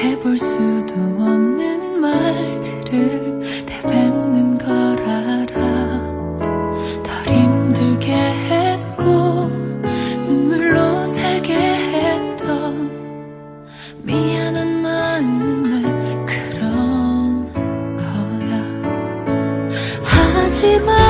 해볼 수도 없는 말들을 내뱉는 걸 알아. 덜 힘들게 했고 눈물로 살게 했던 미안한 마음에 그런 거야. 하지만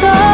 と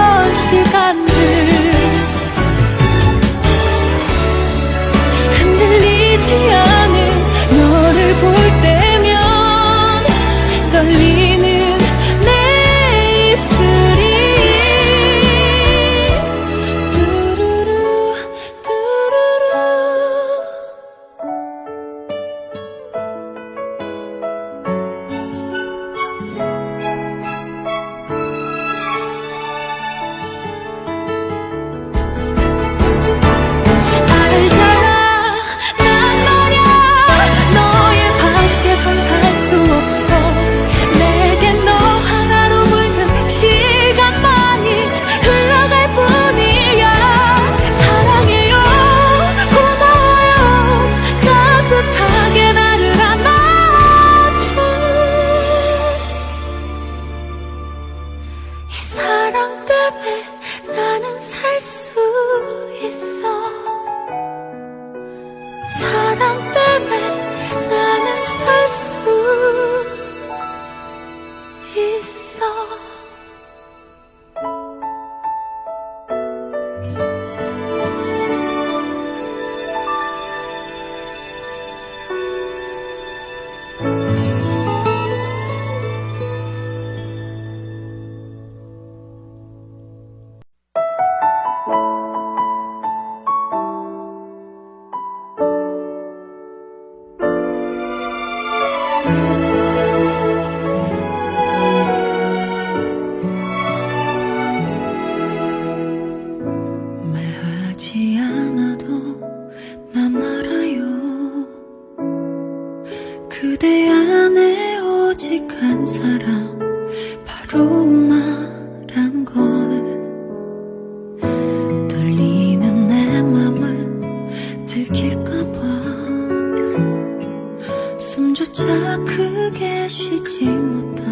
그대 안에 오직 한 사람 바로 나란 걸. 떨리는 내 맘을 들킬까봐. 숨조차 크게 쉬지 못한